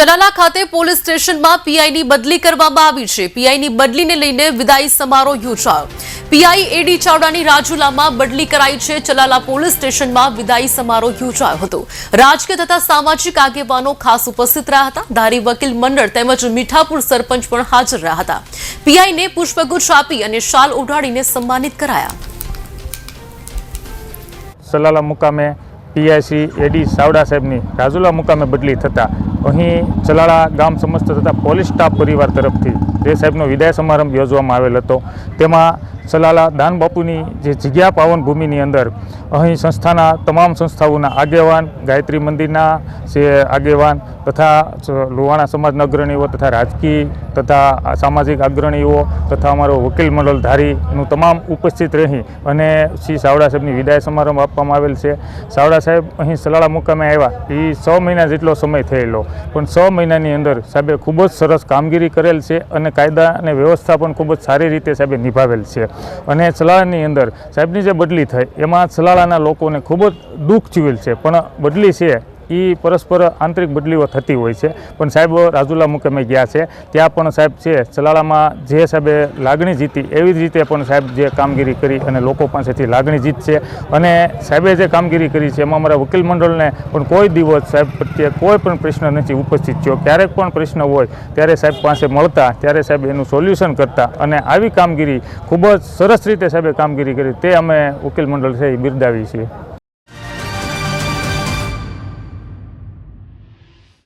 ચલાલા ખાતે પોલીસ સ્ટેશનમાં પીઆઈની બદલી કરવામાં આવી છે. પીઆઈની બદલીને લઈને વિદાય સમારોહ યોજાયો. પીઆઈ એડી ચાવડાની રાજુલામાં બદલી કરાઈ છે. ચલાલા પોલીસ સ્ટેશનમાં વિદાય સમારોહ યોજાયો હતો. રાજકીય તથા સામાજિક આગેવાનો ખાસ ઉપસ્થિત રહ્યા હતા. ધારી વકીલ મંડળ તેમજ મીઠાપુર સરપંચ પણ હાજર રહ્યા હતા. પીઆઈને પુષ્પગુચ્છ આપી અને શાલ ઉડાડીને સન્માનિત કરાયા. સલાલા મુકામે પીઆઈસી એડી સાવડા સાહેબની રાજુલા મુકામે બદલી થતાં અહીં ચલાળા ગામ સમસ્ત તથા પોલીસ સ્ટાફ પરિવાર તરફથી જે સાહેબનો વિદાય સમારંભ યોજવામાં આવેલ હતો. તેમાં સલાલા દાન બાપુની જે જગ્યા પાવન ભૂમિની અંદર અહીં સંસ્થાના તમામ સંસ્થાઓના આગેવાન, ગાયત્રી મંદિરના જે આગેવાન તથા લુહાણા સમાજના અગ્રણીઓ તથા રાજકીય તથા સામાજિક અગ્રણીઓ તથા અમારો વકીલ મંડળ ધારીનું તમામ ઉપસ્થિત રહી અને શ્રી સાવડા સાહેબની વિદાય સમારંભ આપવામાં આવેલ છે. સાવડા સાહેબ અહીં સલાળા મુકામે આવ્યા. એ છ મહિના જેટલો સમય થયેલો. પણ છ મહિનાની અંદર સાહેબે ખૂબ જ સરસ કામગીરી કરેલ છે અને કાયદા અને વ્યવસ્થા પણ ખૂબ જ સારી રીતે સાહેબે નિભાવેલ છે. અને સલાળાની અંદર સાહેબની જે બદલી થઈ, એમાં સલાળાના લોકોને ખૂબ જ દુઃખ જીવેલ છે. પણ બદલી છે એ પરસ્પર આંતરિક બદલીઓ થતી હોય છે. પણ સાહેબ, રાજુલા મુકેમે ગયા છે. ત્યાં પણ સાહેબ છે, ચલાળામાં જે સાહેબે લાગણી જીતી, એવી જ રીતે પણ સાહેબ જે કામગીરી કરી અને લોકો પાસેથી લાગણી જીતશે અને સાહેબે જે કામગીરી કરી છે, એમાં અમારા વકીલ મંડળને પણ કોઈ દિવસ સાહેબ પ્રત્યે કોઈ પણ પ્રશ્ન નથી ઉપસ્થિત થયો. ક્યારેક પણ પ્રશ્ન હોય, ત્યારે સાહેબ પાસે મળતા, ત્યારે સાહેબ એનું સોલ્યુશન કરતા. અને આવી કામગીરી ખૂબ જ સરસ રીતે સાહેબે કામગીરી કરી, તે અમે વકીલ મંડળ છે એ બિરદાવી છીએ.